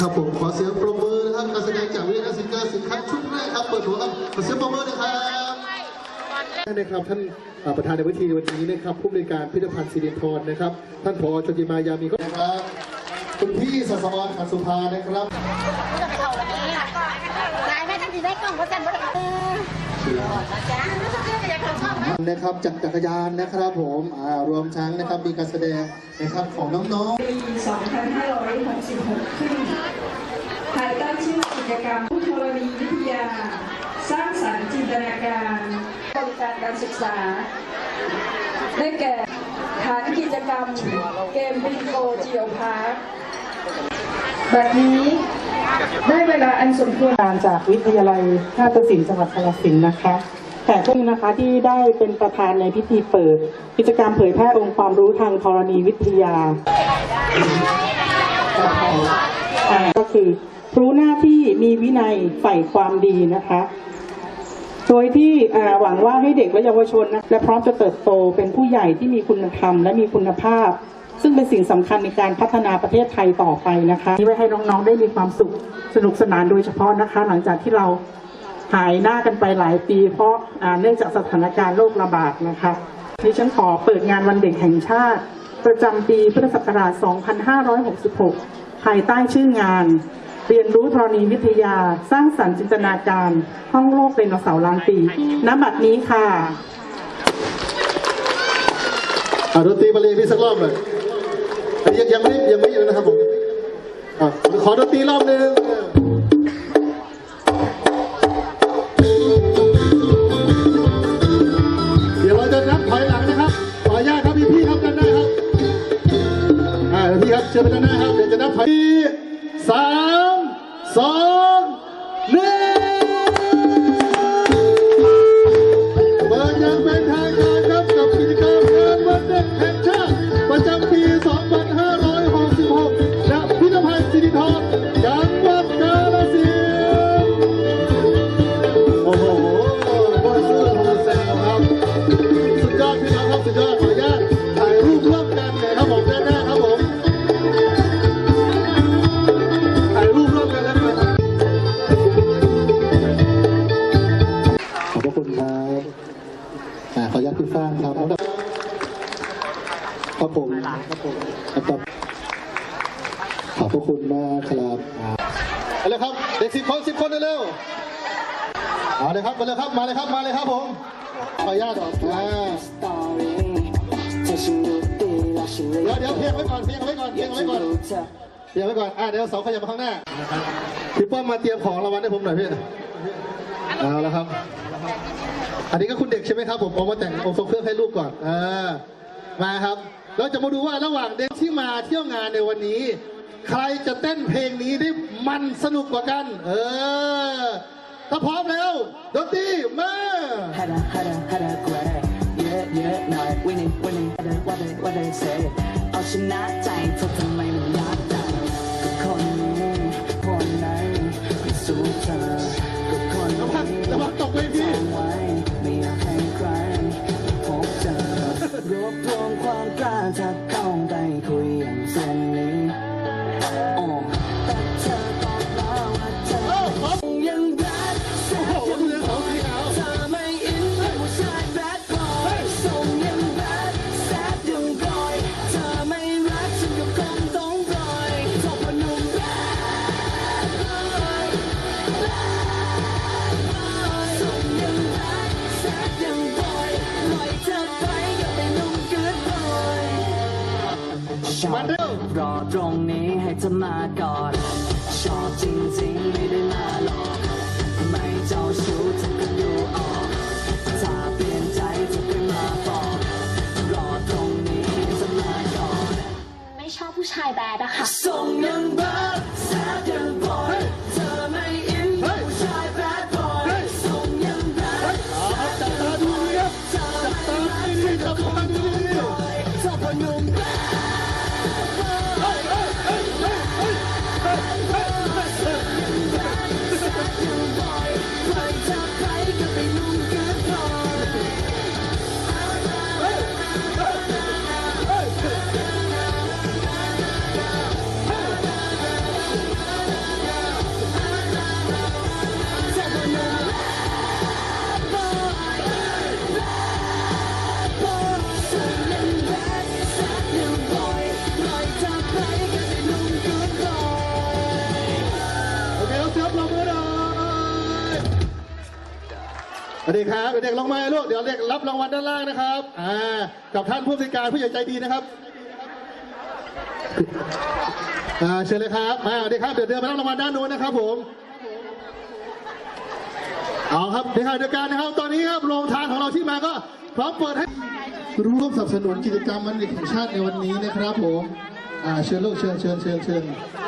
ครับผมขอเสียงปรบมือนะครับการแสดงจากวิทยาศิลป์สินค้าชุดแรกครับเปิดหัวครับขอเสียงปรบมือนะครับท่านนะครับท่านอ่าประธานในพิธีวันนี้นะครับผู้บริการพิพิธภัณฑ์สิรินธรนะครับ ท่านผอชติมายามีก็นะครับคุณพี่สัสวรรณขันสุภานะครับนายแม่ทันทีได้กล้องเพราะฉันบ่ได้เออจ้าอยากชอบไหม นะครับจากจักรยานนะครับผมอ่ารวมทั้งนะครับมีการแสดงนะครับของน้องปี2566 ขึ้นภายใต้ชื่อกิจกรรมผู้ธรณีวิทยา สร้างสรรค์จินตนาการบริการการศึกษา ได้แก่ฐานกิจกรรม เกมบิงโกจิโอพาร์คบัดนี้ ได้เวลาอันสมควรการจากวิทยาลัยนาฏศิลป์จังหวัดกาฬสินธุ์นะคะแต่พวกนี้นะคะที่ได้เป็นประธานในพิธีเปิด กิจกรรมเผยแพร่องค์ความรู้ทางธรณีวิทยา ก็คือรู้หน้าที่มีวินัยใฝ่ความดีนะคะ โดยที่หวังว่าให้เด็กและเยาวชนนะและพร้อมจะเติบโตเป็นผู้ใหญ่ที่มีคุณธรรมและมีคุณภาพ ซึ่งเป็นสิ่งสำคัญในการพัฒนาประเทศไทยต่อไปนะคะนี่ไว้ให้น้องๆได้มีความสุขสนุกสนานโดยเฉพาะนะคะ หลังจากที่เราหายหน้ากันไปหลายปี เพราะเนื่องจากสถานการณ์โรคระบาดนะคะดิฉันขอเปิดงานวันเด็กแห่งชาติ ประจำปีพุทธศักราช 2566 ภายใต้ชื่องาน เรียนรู้ธรณีวิทยา สร้างสรรค์จินตนาการ ห้องโลกไดโนเสาร์ล้านปีณบัดนี้ค่ะๆอ่าดนตรีมาเลยพี่สักรอบเลยอันนี้ ยังยังไม่ได้ยังไม่เยอะนะครับผมอะขอดนตรีรอบหนึ่งเดี๋ยวเราจะนับถอยหลังนะครับ ขออนุญาตครับพี่พี่ครับกันได้ครับอ่าพี่ครับเชิญไปด้านหน้าครับเดี๋ยวจะนับถอยสามสอง ข้างครับแล้วก็ครับผมครับผมครับขอบพระคุณมากครับเอาเลยครับเด็กสิบคนสิบคนเร็วเอาเลยครับมาเลยครับมาเลยครับมาเลยครับผมขออนุญาตออกอ่าเดี๋ยวเดี๋ยวเพียงไว้ก่อนเพียงไว้ก่อนเพียงไว้ก่อนเพียงไว้ก่อนอ่าเดี๋ยวสองขยับมาข้างหน้าพี่ป้อมมาเตรียมของรางวัลให้ผมหน่อยพี่เอาแล้วครับ อันนี้ก็คุณเด็กใช่ไหมครับผมเอามาแต่งองค์ทรงเครื่องให้ลูกก่อนเออมาครับ เราจะมาดูว่าระหว่างเด็กที่มาเที่ยวงานในวันนี้ ใครจะเต้นเพลงนี้ได้มันสนุกกว่ากัน เออถ้าพร้อมแล้วดนตรีมา Hada, hada, hada, great. Yeah, yeah, no, winning, winning. What they, what they say. เอาชนะใจ เด็กๆลงมาลูกเดี๋ยวเด็กรับรางวัลด้านล่างนะครับอ่ากับท่านผู้บริการผู้ใหญ่ใจดีนะครับอ่าเชิญเลยครับมาสวัสดีครับเดี๋ยวเดินไปรับรางวัลด้านโน้นนะครับ ผมเอาครับในขณะเดียวกันนะครับ ตอนนี้ครับโรงทานของเราที่มาก็พร้อมเปิดให้ร่วมสนับสนุนกิจกรรมวันเด็กแห่งชาติในวันนี้นะครับ ผมอ่าเชิญลูกเชิญเชิญเชิญเชิญ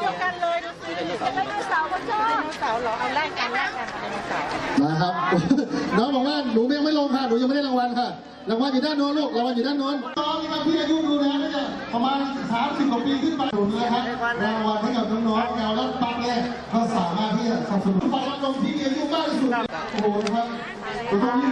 เดียวกันเลยดูสิเป็นไดโนเสาร์ก็ชอบไดโนเสาร์เหรอเอาแลกกันแลกกันไดโนเสาร์นะครับ น้องบอกว่าหนูยังไม่ลงค่ะหนูยังไม่ได้รางวัลค่ะรางวัลอยู่ด้านโน้นลูกรางวัลอยู่ด้านโน้นน้องนะครับที่อายุดูนะเนี่ยประมาณ 30กว่าปีขึ้นไปตรงนี้นะครับรางวัลให้กับน้องๆแนวรัดปักเลยก็สามารถที่จะสนับสนุนฝ่ายรับรองที่มีอายุมากที่สุดโอ้โหนะครับตรงนี้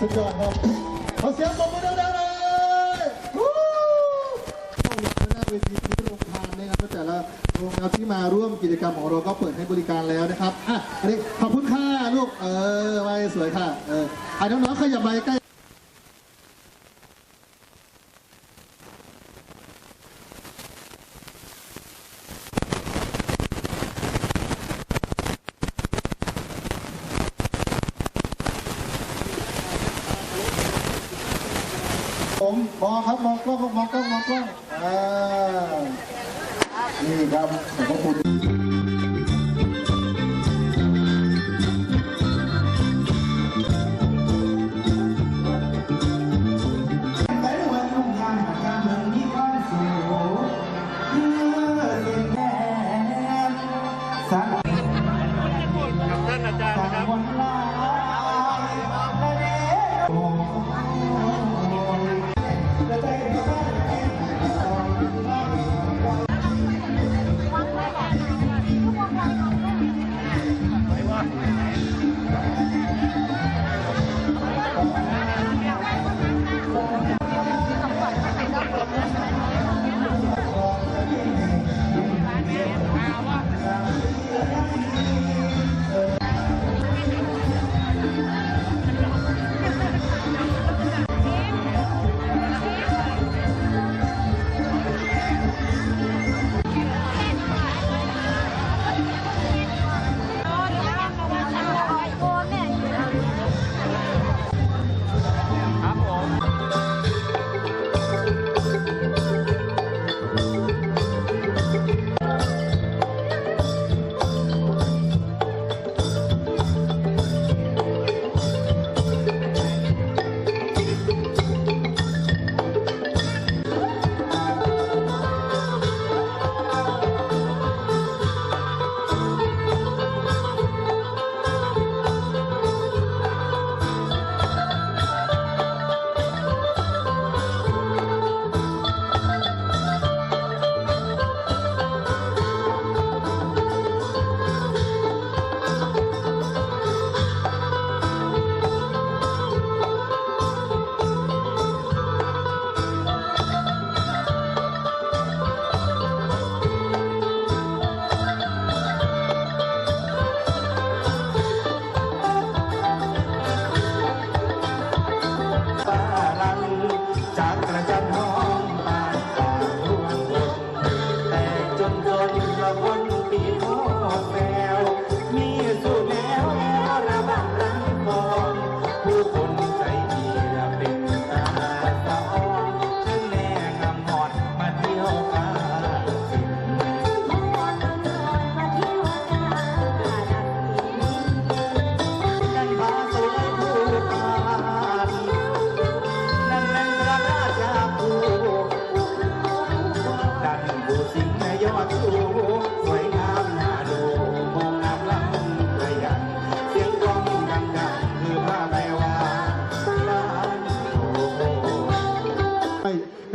สุดยอดครับขอเสียงปรบมือดังเลยวู้เข้ามาหน้าเวทีที่โรงทานนะครับแต่ละโรงแรมที่มาร่วมกิจกรรมของเราก็เปิดให้บริการแล้วนะครับอะอันนี้ขอบคุณค่ะลูกเออไปสวยค่ะเออไอ้น้องๆขยับไปใกล้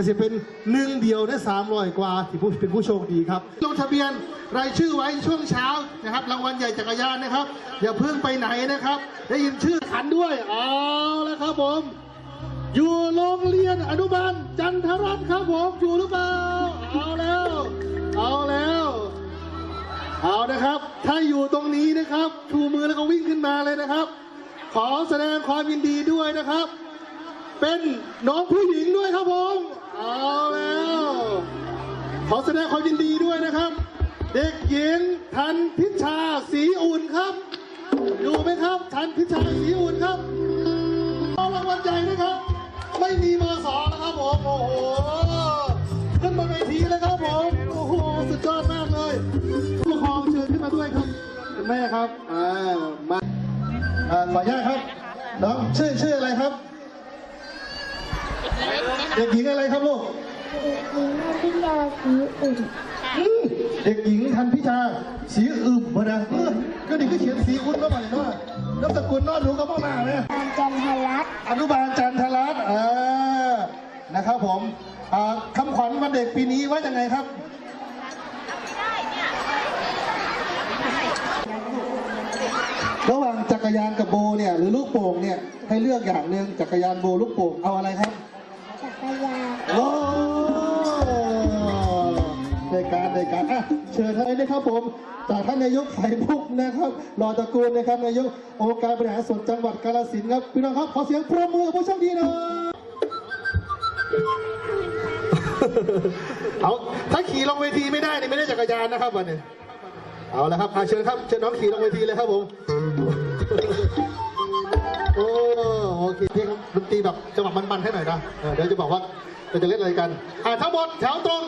จะเป็นหนึ่งเดียวได้สามร้อยกว่าที่ผู้เป็นผู้โชคดีครับลงทะเบียนรายชื่อไว้ช่วงเช้านะครับรางวัลใหญ่จักรยานนะครับ อย่าเพิ่งไปไหนนะครับ ได้ยินชื่อขันด้วยเอาแล้วครับผม อยู่โรงเรียนอนุบาลจันทรัตน์ครับผมอยู่หรือเปล่าเอาแล้ว เอาแล้วเอานะครับ ถ้าอยู่ตรงนี้นะครับชูมือแล้วก็วิ่งขึ้นมาเลยนะครับ ขอแสดงความยินดีด้วยนะครับ เป็นน้องผู้หญิงด้วยครับผมเอาแล้วขอแสดงความยินดีด้วยนะครับ เด็กหญิงทันพิชาสีอุ่นครับ อยู่ไหมครับ ทันพิชาสีอุ่นครับเอารางวัลใหญ่นะครับ ไม่มีมสองนะครับผมโอ้โหขึ้นบนเวทีเลยครับผมโอ้โหสุดยอดมากเลยผู้ปกครองเชิญขึ้นมาด้วยครับแม่ครับอ่ามาอ่าขออนุญาตครับน้องชื่อชื่ออะไรครับ เด็กหญิงอะไรครับลูก พิยาสีอุ่นอืมเด็กหญิงทันพิชาสีอึมมานะเออก็นี่ก็เขียนสีอุ่นมาใหม่เนาะนามสกุลนอนหนูกับพ่อมาไหมการจันทรัตน์อนุบาลจันทรัตน์อ่านะครับผมอ่าคำขวัญวันเด็กปีนี้ว่ายังไงครับ ระหว่างจักรยานกับโบเนี่ยหรือลูกโป่งเนี่ยให้เลือกอย่างหนึ่งจักรยานโบลูกโป่งเอาอะไรครับจักรยาน โอ้ในการในายการอะเชิญท่านนะครับผม จากท่านนายกไข่มุกนะครับรอตระกูลนะครับนายกองค์การบริหารส่วนจังหวัดกาฬสินธุ์ครับพี่น้องครับขอเสียงปรบมือผู้โชคดีหน่อยเอาถ้าขี่ลงเวทีไม่ได้นี่ไม่ได้จักรยานนะครับวันนี้เอาละครับอะเชิญครับเชิญน้องขี่ลงเวทีเลยครับผมโอ้โอเคพลงดนตรีแบบจังหวะมันๆให้หน่อยนะเออเดี๋ยวจะบอกว่าเราจะเล่นอะไรกันอะทั้งหมดแถวตรง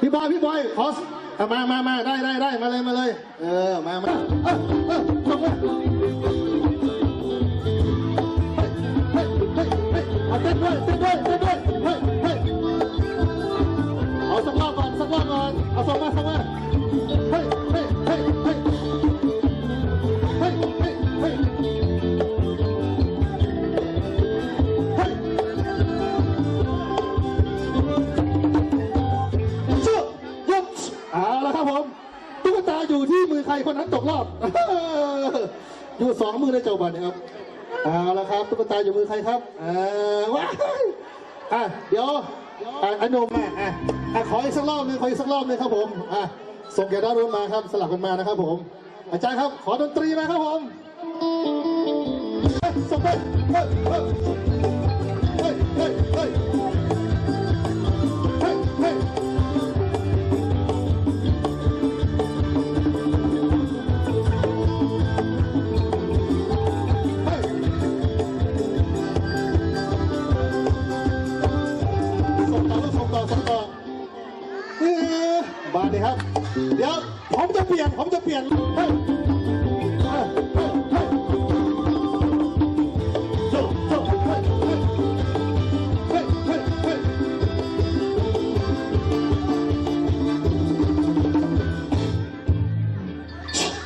พี่บอยพี่บอยขอสอะมามามาได้ได้ได้มาเลยมาเลย เออ มามาเออเออลงมาเฮ้ยเฮ้ยเฮ้ยเฮ้ยเอาเต้นด้วยเต้นด้วยเต้นด้วยเฮ้ยเฮ้ยเอาสักรอบก่อนสักรอบก่อนเอาส่งมาส่งมาเฮ้ยเฮ้ยเฮ้ย ใครคนนั้นตกรอบ อยู่สองมือในเจ้าบันนะครับเอาละครับตุ๊กตาอยู่มือใครครับอ่าว้ายอะเดี๋ยวอะอนุมาอะอะขออีกสักรอบหนึงขออีกสักรอบหนึงครับผมอะส่งแกด้านนู้นมาครับสลับกันมานะครับผม อาจารย์ครับ ขอดนตรีมาครับผมเฮ้ยส่งไป เปลี่ยนเฮ้ยเฮ้ยเฮ้ยเฮ้ยโยโยเฮ้ยเฮ้ยเฮ้ยเฮ้ยเฮ้ย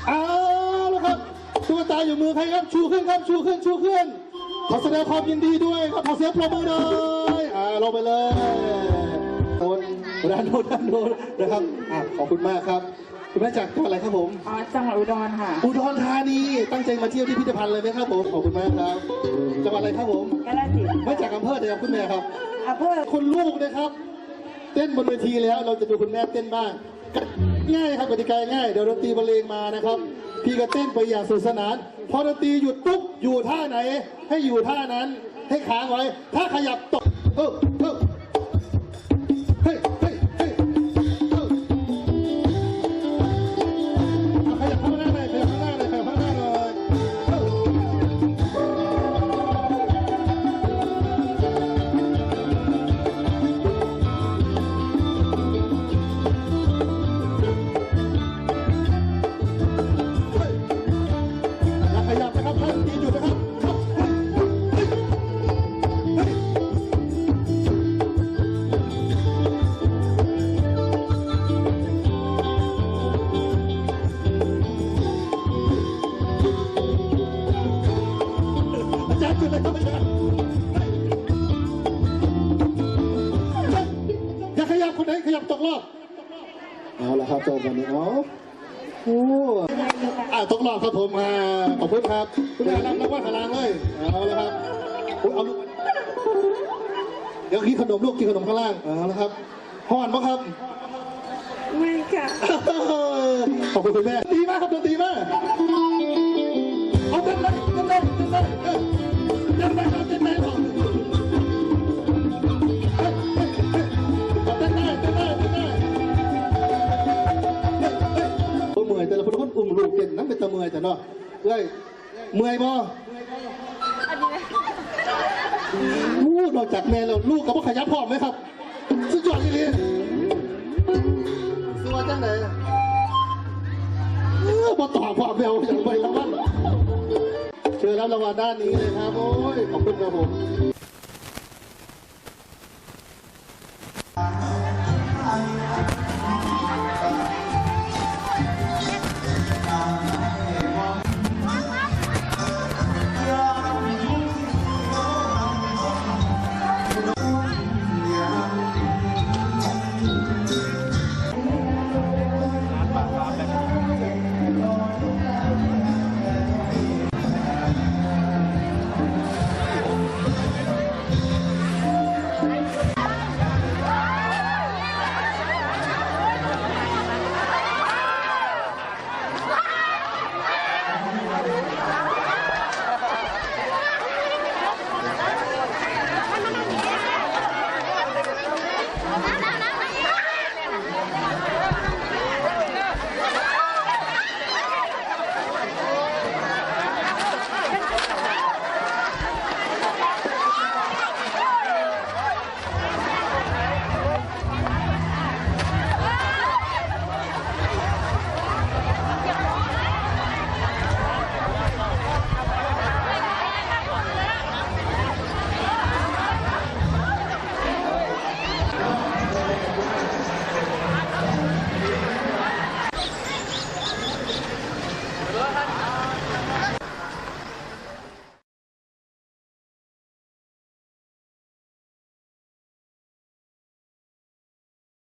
เอาละครับตุ๊กตาอยู่มือใครครับชูขึ้นครับชูขึ้นชูขึ้นขอแสดงความยินดีด้วยครับขอเสียงปรบมือหน่อยอ่าลงไปเลยโดนด้านโน้นด้านโน้นนะครับอ่าขอบคุณมากครับ คุณแม่จากจังหวัดอะไรครับผม อ๋อจังหวัดอุดรค่ะอุดรธานี ตั้งใจมาเที่ยวที่พิพิธภัณฑ์เลยไหมครับผม ขอบคุณมากครับ จังหวัดอะไรครับผมกาฬสินธุ์มาจากอำเภอเดียวครับคุณแม่ครับ อำเภอคุณลูกนะครับ เต้นบนเวทีแล้วเราจะดูคุณแม่เต้นบ้าง ง่ายครับกติกาง่าย เดี๋ยวดนตรีบรรเลงมานะครับ พี่ก็เต้นไปอย่างสนุกสนาน พอดนตรีหยุดปุ๊บอยู่ท่าไหน ให้อยู่ท่านั้น ให้ค้างไว้ ถ้าขยับตกเออเออ ขอบคุณครับคุณแม่รับรางวัลพลางเลย เอาละครับโอ้ยเอาลูกเดี๋ยวกินขนมลูกกินขนมข้างล่าง เอาละครับห่อนปะครับ ไม่ค่ะ ขอบคุณคุณแม่ดีมากครับดนตรีมากเอาเต้นเลยเต้นเลยเต้นเลยเออเต้นไปครับเต้นไปค เมื่อยบ่ลูกนอกจากแม่แล้วลูกกับพ่อขยันพร้อมไหมครับ สุดยอดจริงๆตัวจังไหนเออมาต่อความเร็วอย่างไปแล้วมันเชิญรับรางวัลด้านนี้เลยครับ โอ้ย ขอบคุณครับผม